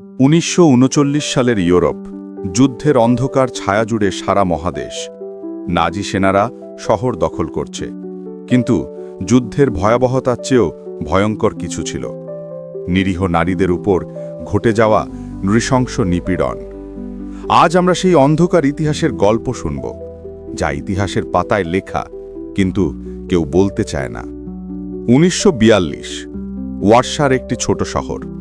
উনিশশো উনচল্লিশ সালের ইউরোপ, যুদ্ধের অন্ধকার ছায়া জুড়ে সারা মহাদেশ, নাজি সেনারা শহর দখল করছে। কিন্তু যুদ্ধের ভয়াবহতার চেয়েও ভয়ঙ্কর কিছু ছিল। নিরীহ নারীদের উপর ঘটে যাওয়া নৃশংস নিপীড়ন। আজ আমরা সেই অন্ধকার ইতিহাসের গল্প শুনব, যা ইতিহাসের পাতায় লেখা, কিন্তু কেউ বলতে চায় না। উনিশশো বিয়াল্লিশ ওয়ার্সার একটি ছোট শহর।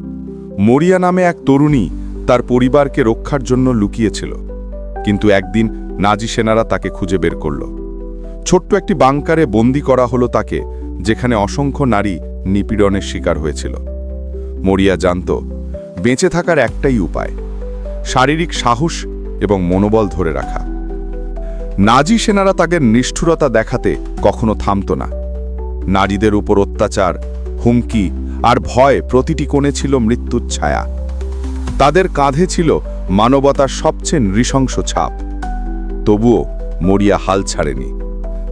মরিয়া নামে এক তরুণী তার পরিবারকে রক্ষার জন্য লুকিয়েছিল। কিন্তু একদিন নাজি সেনারা তাকে খুঁজে বের করল। ছোট্ট একটি বাংকারে বন্দি করা হলো তাকে, যেখানে অসংখ্য নারী নিপীড়নের শিকার হয়েছিল। মরিয়া জানত, বেঁচে থাকার একটাই উপায়, শারীরিক সাহস এবং মনোবল ধরে রাখা। নাজি সেনারা তাদের নিষ্ঠুরতা দেখাতে কখনো থামত না। নারীদের উপর অত্যাচার হুমকি আর ভয় প্রতিটি কোণে ছিল মৃত্যুর ছায়া। তাদের কাঁধে ছিল মানবতার সবচেয়ে নৃশংস ছাপ। তবুও মরিয়া হাল ছাড়েনি।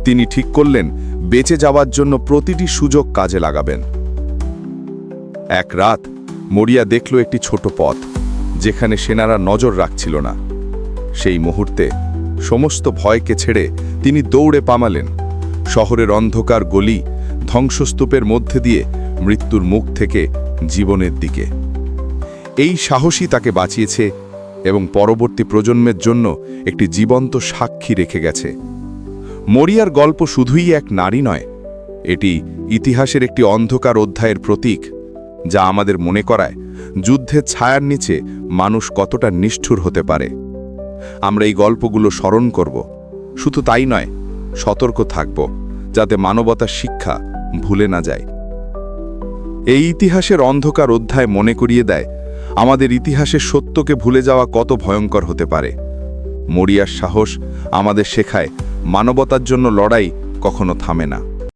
তিনি ঠিক করলেন, বেঁচে যাওয়ার জন্য প্রতিটি সুযোগ কাজে লাগাবেন। এক রাত মরিয়া দেখল একটি ছোট পথ, যেখানে সেনারা নজর রাখছিল না। সেই মুহূর্তে সমস্ত ভয়কে ছেড়ে তিনি দৌড়ে পামালেন শহরের অন্ধকার গলি ধ্বংসস্তূপের মধ্যে দিয়ে মৃত্যুর মুখ থেকে জীবনের দিকে। এই সাহসী তাকে বাঁচিয়েছে এবং পরবর্তী প্রজন্মের জন্য একটি জীবন্ত সাক্ষী রেখে গেছে। মরিয়ার গল্প শুধুই এক নারী নয়, এটি ইতিহাসের একটি অন্ধকার অধ্যায়ের প্রতীক, যা আমাদের মনে করায় যুদ্ধের ছায়ার নিচে মানুষ কতটা নিষ্ঠুর হতে পারে। আমরা এই গল্পগুলো স্মরণ করব, শুধু তাই নয়, সতর্ক থাকব, যাতে মানবতার শিক্ষা ভুলে না যায়। এই ইতিহাসের অন্ধকার অধ্যায় মনে করিয়ে দেয়, আমাদের ইতিহাসের সত্যকে ভুলে যাওয়া কত ভয়ঙ্কর হতে পারে। মরিয়ার সাহস আমাদের শেখায়, মানবতার জন্য লড়াই কখনো থামে না।